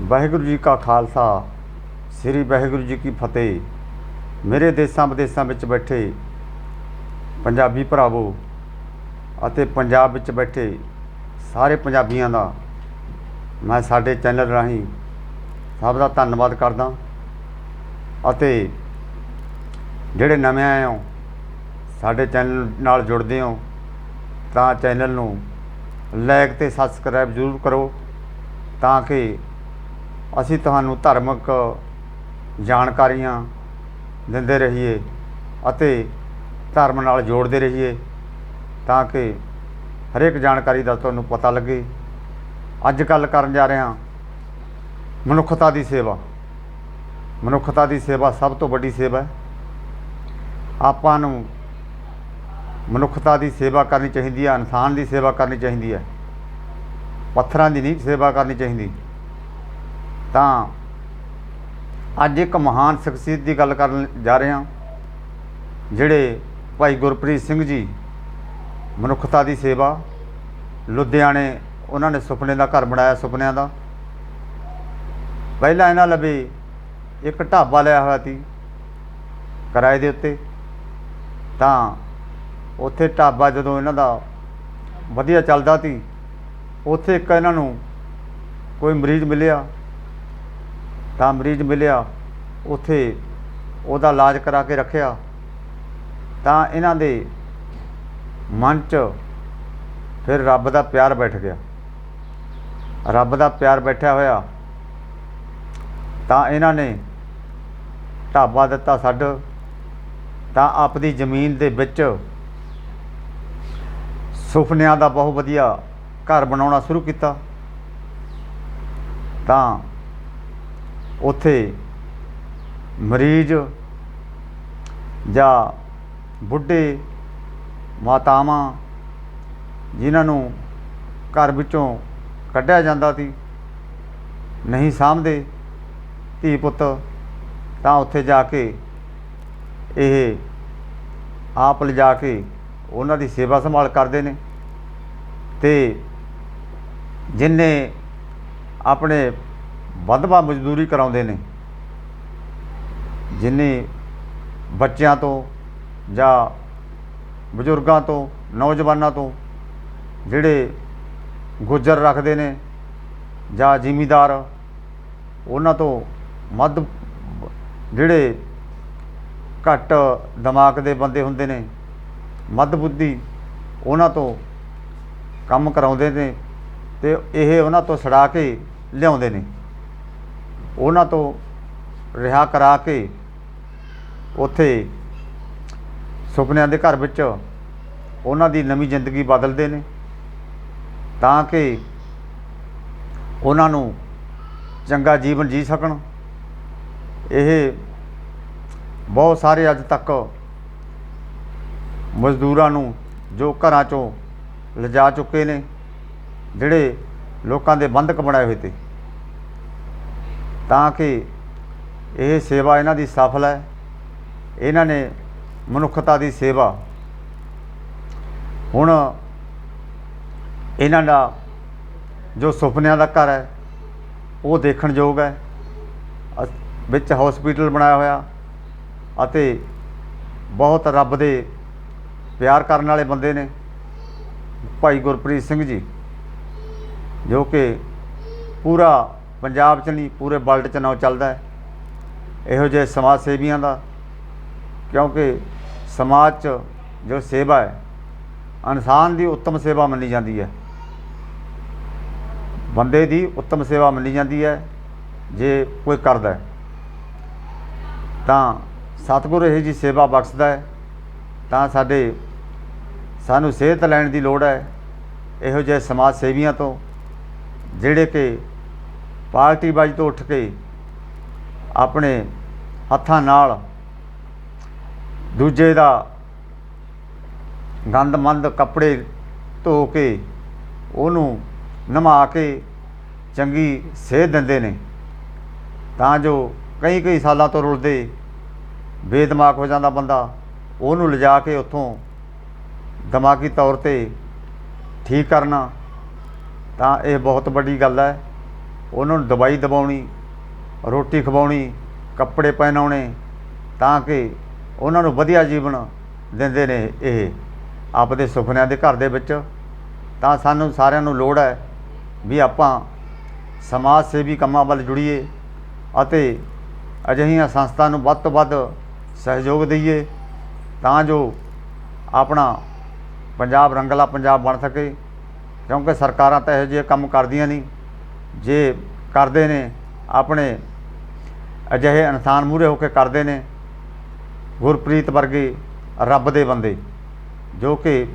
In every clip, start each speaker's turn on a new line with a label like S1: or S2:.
S1: ਵਾਹਿਗੁਰੂ ਜੀ ਕਾ ਖਾਲਸਾ, ਸ੍ਰੀ ਵਾਹਿਗੁਰੂ ਜੀ ਕੀ ਫਤਿਹ। ਮੇਰੇ ਦੇਸਾਂ ਵਿਦੇਸਾਂ ਵਿੱਚ ਬੈਠੇ ਪੰਜਾਬੀ ਭਰਾਵੋ ਅਤੇ ਪੰਜਾਬ ਵਿੱਚ ਬੈਠੇ ਸਾਰੇ ਪੰਜਾਬੀਆਂ ਦਾ ਮੈਂ ਸਾਡੇ ਚੈਨਲ ਰਾਹੀਂ ਸਭ ਦਾ ਧੰਨਵਾਦ ਕਰਦਾ ਅਤੇ ਜਿਹੜੇ ਨਵੇਂ ਆਏ ਹੋ, ਸਾਡੇ ਚੈਨਲ ਨਾਲ ਜੁੜਦੇ ਹੋ, ਤਾਂ ਚੈਨਲ ਨੂੰ ਲਾਈਕ ਤੇ ਸਬਸਕ੍ਰਾਈਬ ਜ਼ਰੂਰ ਕਰੋ ਤਾਂ ਕਿ ਅਸੀਂ ਤੁਹਾਨੂੰ ਧਾਰਮਿਕ ਜਾਣਕਾਰੀਆਂ ਦਿੰਦੇ ਰਹੀਏ ਅਤੇ ਧਰਮ ਨਾਲ ਜੋੜਦੇ ਰਹੀਏ ਤਾਂ ਕਿ ਹਰੇਕ ਜਾਣਕਾਰੀ ਦਾ ਤੁਹਾਨੂੰ ਪਤਾ ਲੱਗੇ। ਅੱਜ ਗੱਲ ਕਰਨ ਜਾ ਰਹੇ ਹਾਂ ਮਨੁੱਖਤਾ ਦੀ ਸੇਵਾ। ਮਨੁੱਖਤਾ ਦੀ ਸੇਵਾ ਸਭ ਤੋਂ ਵੱਡੀ ਸੇਵਾ ਹੈ। ਆਪਾਂ ਨੂੰ ਮਨੁੱਖਤਾ ਦੀ ਸੇਵਾ ਕਰਨੀ ਚਾਹੀਦੀ ਹੈ, ਇਨਸਾਨ ਦੀ ਸੇਵਾ ਕਰਨੀ ਚਾਹੀਦੀ ਹੈ। ਪੱਥਰਾਂ ਦੀ ਨਹੀਂ ਸੇਵਾ ਕਰਨੀ ਚਾਹੀਦੀ। ਤਾਂ ਅੱਜ ਇੱਕ ਮਹਾਨ ਸ਼ਖਸੀਅਤ ਦੀ ਗੱਲ ਕਰਨ ਜਾ ਰਹੇ ਹਾਂ, ਜਿਹੜੇ ਭਾਈ ਗੁਰਪ੍ਰੀਤ ਸਿੰਘ ਜੀ ਮਨੁੱਖਤਾ ਦੀ ਸੇਵਾ, ਲੁਧਿਆਣੇ ਉਹਨਾਂ ਨੇ ਸੁਪਨੇ ਦਾ ਘਰ ਬਣਾਇਆ ਸੁਪਨਿਆਂ ਦਾ। ਪਹਿਲਾਂ ਇਹਨਾਂ ਲਵੇ ਇੱਕ ਢਾਬਾ ਲਿਆ ਹੋਇਆ ਸੀ ਕਿਰਾਏ ਦੇ ਉੱਤੇ, ਤਾਂ ਉੱਥੇ ਢਾਬਾ ਜਦੋਂ ਇਹਨਾਂ ਦਾ ਵਧੀਆ ਚੱਲਦਾ ਸੀ, ਉੱਥੇ ਇੱਕ ਇਹਨਾਂ ਨੂੰ ਕੋਈ ਮਰੀਜ਼ ਮਿਲਿਆ। ਤਾਂ ਮਰੀਜ਼ ਮਿਲਿਆ, ਉੱਥੇ ਉਹਦਾ ਇਲਾਜ ਕਰਾ ਕੇ ਰੱਖਿਆ। ਤਾਂ ਇਹਨਾਂ ਦੇ ਮਨ 'ਚ ਫਿਰ ਰੱਬ ਦਾ ਪਿਆਰ ਬੈਠ ਗਿਆ। ਰੱਬ ਦਾ ਪਿਆਰ ਬੈਠਿਆ ਹੋਇਆ। ਤਾਂ ਇਹਨਾਂ ਨੇ ਢਾਬਾ ਦਿੱਤਾ ਛੱਡ ਤਾਂ ਆਪਦੀ ਜ਼ਮੀਨ ਦੇ ਵਿੱਚ ਸੁਪਨਿਆਂ ਦਾ ਬਹੁਤ ਵਧੀਆ ਘਰ ਬਣਾਉਣਾ ਸ਼ੁਰੂ ਕੀਤਾ। ਤਾਂ ਉੱਥੇ ਮਰੀਜ਼ ਜਾਂ ਬੁੱਢੇ ਮਾਤਾਵਾਂ ਜਿਨ੍ਹਾਂ ਨੂੰ ਘਰ ਵਿੱਚੋਂ ਕੱਢਿਆ ਜਾਂਦਾ ਸੀ, ਨਹੀਂ ਸਾਂਭਦੇ ਧੀ ਪੁੱਤ, ਤਾਂ ਉੱਥੇ ਜਾ ਕੇ ਇਹ ਆਪ ਲਿਜਾ ਕੇ ਉਹਨਾਂ ਦੀ ਸੇਵਾ ਸੰਭਾਲ ਕਰਦੇ ਨੇ ਤੇ ਜਿਨਨੇ ਆਪਣੇ ਵੱਧਵਾ ਮਜ਼ਦੂਰੀ ਕਰਾਉਂਦੇ ਨੇ। ਜਿੰਨੇ ਬੱਚਿਆਂ ਤੋਂ ਜਾਂ ਬਜ਼ੁਰਗਾਂ ਤੋਂ, ਨੌਜਵਾਨਾਂ ਤੋਂ ਜਿਹੜੇ ਗੁੱਜਰ ਰੱਖਦੇ ਨੇ ਜਾਂ ਜ਼ਿਮੀਦਾਰ, ਉਹਨਾਂ ਤੋਂ ਮੱਧ ਜਿਹੜੇ ਘੱਟ ਦਿਮਾਗ ਦੇ ਬੰਦੇ ਹੁੰਦੇ ਨੇ ਮੱਧ ਬੁੱਧੀ ਉਹਨਾਂ ਤੋਂ ਕੰਮ ਕਰਾਉਂਦੇ ਨੇ ਤੇ ਇਹ ਉਹਨਾਂ ਤੋਂ ਛੜਾ ਕੇ ਲਿਆਉਂਦੇ ਨੇ। ਉਹਨਾਂ ਤੋਂ ਰਿਹਾ ਕਰਾ ਕੇ ਉੱਥੇ ਸੁਪਨਿਆਂ ਦੇ ਘਰ ਵਿੱਚ ਉਹਨਾਂ ਦੀ ਨਵੀਂ ਜ਼ਿੰਦਗੀ ਬਦਲਦੇ ਨੇ ਤਾਂ ਕਿ ਉਹਨਾਂ ਨੂੰ ਚੰਗਾ ਜੀਵਨ ਜੀ ਸਕਣ। ਇਹ ਬਹੁਤ ਸਾਰੇ ਅੱਜ ਤੱਕ ਮਜ਼ਦੂਰਾਂ ਨੂੰ ਜੋ ਘਰਾਂ ਚੋਂ ਲਿਜਾ ਚੁੱਕੇ ਨੇ, ਜਿਹੜੇ ਲੋਕਾਂ ਦੇ ਬੰਧਕ ਬਣਾਏ ਹੋਏ ਤੇ। ਤਾਂ ਕਿ ਇਹ ਸੇਵਾ ਇਹਨਾਂ ਦੀ ਸਫਲ ਹੈ। ਇਹਨਾਂ ਨੇ ਮਨੁੱਖਤਾ ਦੀ ਸੇਵਾ। ਹੁਣ ਇਹਨਾਂ ਦਾ ਜੋ ਸੁਪਨਿਆਂ ਦਾ ਘਰ ਹੈ, ਉਹ ਦੇਖਣ ਯੋਗ ਹੈ। ਵਿੱਚ ਹਸਪੀਟਲ ਬਣਾਇਆ ਹੋਇਆ ਅਤੇ ਬਹੁਤ ਰੱਬ ਦੇ ਪਿਆਰ ਕਰਨ ਵਾਲੇ ਬੰਦੇ ਨੇ ਭਾਈ ਗੁਰਪ੍ਰੀਤ ਸਿੰਘ ਜੀ, ਜੋ ਕਿ ਪੂਰਾ ਪੰਜਾਬ 'ਚ ਨਹੀਂ, ਪੂਰੇ ਵਰਲਡ 'ਚ ਨਾਂ ਚੱਲਦਾ ਹੈ। ਇਹੋ ਜਿਹੇ ਸਮਾਜ ਸੇਵੀਆਂ ਦਾ, ਕਿਉਂਕਿ ਸਮਾਜ 'ਚ ਜੋ ਸੇਵਾ ਹੈ, ਇਨਸਾਨ ਦੀ ਉੱਤਮ ਸੇਵਾ ਮੰਨੀ ਜਾਂਦੀ ਹੈ। ਬੰਦੇ ਦੀ ਉੱਤਮ ਸੇਵਾ ਮੰਨੀ ਜਾਂਦੀ ਹੈ, ਜੇ ਕੋਈ ਕਰਦਾ ਹੈ। ਤਾਂ ਸਤਿਗੁਰ ਇਹ ਜੀ ਸੇਵਾ ਬਖਸ਼ਦਾ ਹੈ, ਤਾਂ ਸਾਡੇ ਸਾਨੂੰ ਸਿਹਤ ਲੈਣ ਦੀ ਲੋੜ ਹੈ, ਇਹੋ ਜਿਹੇ ਸਮਾਜ ਸੇਵੀਆਂ ਤੋਂ, ਜਿਹੜੇ ਕਿ ਪਾਰਟੀ ਬਾਜੀ ਤੋਂ ਉੱਠ ਕੇ ਆਪਣੇ ਹੱਥਾਂ ਨਾਲ ਦੂਜੇ ਦਾ ਗੰਦਮੰਦ ਕੱਪੜੇ ਧੋ ਕੇ ਉਹਨੂੰ ਨਮਾ ਕੇ ਚੰਗੀ ਸੇਧ ਦਿੰਦੇ ਨੇ। ਤਾਂ ਜੋ ਕਈ ਕਈ ਸਾਲਾਂ ਤੋਂ ਰੁਲਦੇ ਬੇਦਮਾਗ ਹੋ ਜਾਂਦਾ ਬੰਦਾ, ਉਹਨੂੰ ਲਿਜਾ ਕੇ ਉੱਥੋਂ ਦਿਮਾਗੀ ਤੌਰ ਤੇ ਠੀਕ ਕਰਨਾ ਤਾਂ ਇਹ ਬਹੁਤ ਵੱਡੀ ਗੱਲ ਹੈ। ਉਹਨਾਂ ਨੂੰ ਦਵਾਈ ਦਵਾਉਣੀ, ਰੋਟੀ ਖਵਾਉਣੀ, ਕੱਪੜੇ ਪਹਿਨਾਉਣੇ ਤਾਂ ਕਿ ਉਹਨਾਂ ਨੂੰ ਵਧੀਆ ਜੀਵਨ ਦਿੰਦੇ ਨੇ ਇਹ। ਆਪਦੇ ਸੁਪਨਿਆਂ ਦੇ ਘਰ ਦੇ ਵਿੱਚ ਤਾਂ ਸਾਨੂੰ ਸਾਰਿਆਂ ਨੂੰ ਲੋੜ ਹੈ ਵੀ ਆਪਾਂ ਸਮਾਜ ਸੇਵੀ ਕੰਮਾਂ ਵੱਲ ਜੁੜੀਏ ਅਤੇ ਅਜਿਹੀਆਂ ਸੰਸਥਾ ਨੂੰ ਵੱਧ ਤੋਂ ਵੱਧ ਸਹਿਯੋਗ ਦਈਏ ਤਾਂ ਜੋ ਆਪਣਾ ਪੰਜਾਬ ਰੰਗਲਾ ਪੰਜਾਬ ਬਣ ਸਕੇ, ਕਿਉਂਕਿ ਸਰਕਾਰਾਂ ਤਾਂ ਇਹੋ ਜਿਹੇ ਕੰਮ ਕਰਦੀਆਂ ਨਹੀਂ। ਜੇ ਕਰਦੇ ਨੇ, ਆਪਣੇ ਅਜਿਹੇ ਇਨਸਾਨ ਮੂਹਰੇ ਹੋ ਕੇ ਕਰਦੇ ਨੇ, ਗੁਰਪ੍ਰੀਤ ਵਰਗੇ ਰੱਬ ਦੇ ਬੰਦੇ, ਜੋ ਕਿ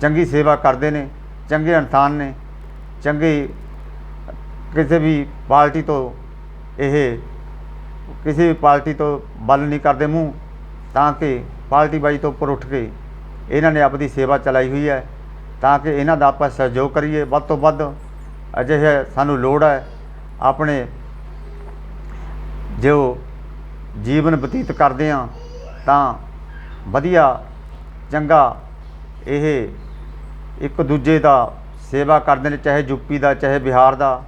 S1: ਚੰਗੀ ਸੇਵਾ ਕਰਦੇ ਨੇ, ਚੰਗੇ ਇਨਸਾਨ ਨੇ, ਚੰਗੇ ਕਿਸੇ ਵੀ ਪਾਰਟੀ ਤੋਂ ਇਹ ਕਿਸੇ ਵੀ ਪਾਰਟੀ ਤੋਂ ਬਲ ਨਹੀਂ ਕਰਦੇ ਮੂੰਹ, ਤਾਂ ਕਿ ਪਾਰਟੀ ਬਾਈ ਤੋਂ ਉੱਪਰ ਉੱਠ ਕੇ ਇਹਨਾਂ ਨੇ ਆਪਣੀ ਸੇਵਾ ਚਲਾਈ ਹੋਈ ਹੈ, ਤਾਂ ਕਿ ਇਹਨਾਂ ਦਾ ਆਪਾਂ ਸਹਿਯੋਗ ਕਰੀਏ, ਵੱਧ ਤੋਂ ਵੱਧ ਅਜਿਹੇ ਸਾਨੂੰ ਲੋੜ ਹੈ ਆਪਣੇ ਜੋ ਜੀਵਨ ਬਤੀਤ ਕਰਦੇ ਆ ਤਾਂ ਵਧੀਆ, ਚੰਗਾ ਇਹ ਇੱਕ ਦੂਜੇ ਦਾ ਸੇਵਾ ਕਰਦੇ ਨੇ ਚਾਹੇ ਯੂਪੀ ਦਾ, ਚਾਹੇ ਬਿਹਾਰ ਦਾ,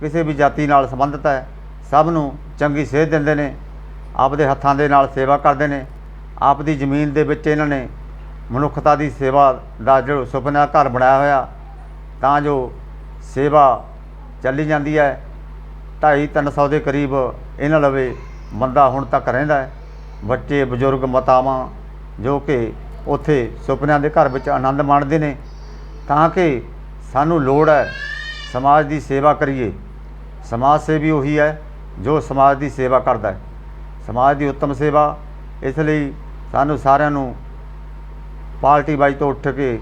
S1: ਕਿਸੇ ਵੀ ਜਾਤੀ ਨਾਲ ਸੰਬੰਧਿਤ ਹੈ, ਸਭ ਨੂੰ ਚੰਗੀ ਸੇਧ ਦਿੰਦੇ ਨੇ, ਆਪਦੇ ਹੱਥਾਂ ਦੇ ਨਾਲ ਸੇਵਾ ਕਰਦੇ ਨੇ, ਆਪਦੀ ਜ਼ਮੀਨ ਦੇ ਵਿੱਚ ਇਹਨਾਂ ਨੇ ਮਨੁੱਖਤਾ ਦੀ ਸੇਵਾ ਦਾ ਜੋ ਸੁਪਨਾ ਘਰ ਬਣਾਇਆ ਹੋਇਆ, ਤਾਂ ਜੋ ਸੇਵਾ ਚੱਲੀ ਜਾਂਦੀ ਹੈ। ਢਾਈ ਤਿੰਨ ਸੌ ਦੇ ਕਰੀਬ ਇਹਨਾਂ ਲਵੇ ਬੰਦਾ ਹੁਣ ਤੱਕ ਰਹਿੰਦਾ ਹੈ। ਬੱਚੇ, ਬਜ਼ੁਰਗ, ਮਾਤਾਵਾਂ ਜੋ ਕਿ ਉੱਥੇ ਸੁਪਨਿਆਂ ਦੇ ਘਰ ਵਿੱਚ ਆਨੰਦ ਮਾਣਦੇ ਨੇ। ਤਾਂ ਕਿ ਸਾਨੂੰ ਲੋੜ ਹੈ ਸਮਾਜ ਦੀ ਸੇਵਾ ਕਰੀਏ। ਸਮਾਜ ਸੇਵੀ ਉਹੀ ਹੈ ਜੋ ਸਮਾਜ ਦੀ ਸੇਵਾ ਕਰਦਾ ਹੈ। ਸਮਾਜ ਦੀ ਉੱਤਮ ਸੇਵਾ, ਇਸ ਲਈ ਸਾਨੂੰ ਸਾਰਿਆਂ ਨੂੰ ਪਾਰਟੀ ਬਾਈ ਤੋਂ ਉੱਠ ਕੇ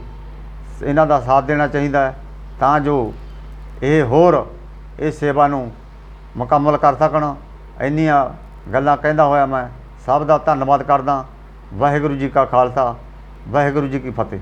S1: ਇਹਨਾਂ ਦਾ ਸਾਥ ਦੇਣਾ ਚਾਹੀਦਾ ਹੈ। ਤਾਂ ਜੋ ਇਹ ਹੋਰ ਇਹ ਸੇਵਾ ਨੂੰ ਮੁਕੰਮਲ ਕਰ ਸਕਣ। ਇੰਨੀਆਂ ਗੱਲਾਂ ਕਹਿੰਦਾ ਹੋਇਆ ਮੈਂ। ਸਭ ਦਾ ਧੰਨਵਾਦ ਕਰਦਾ। ਵਾਹਿਗੁਰੂ ਜੀ ਕਾ ਖਾਲਸਾ। ਵਾਹਿਗੁਰੂ ਜੀ ਕੀ ਫਤਿਹ।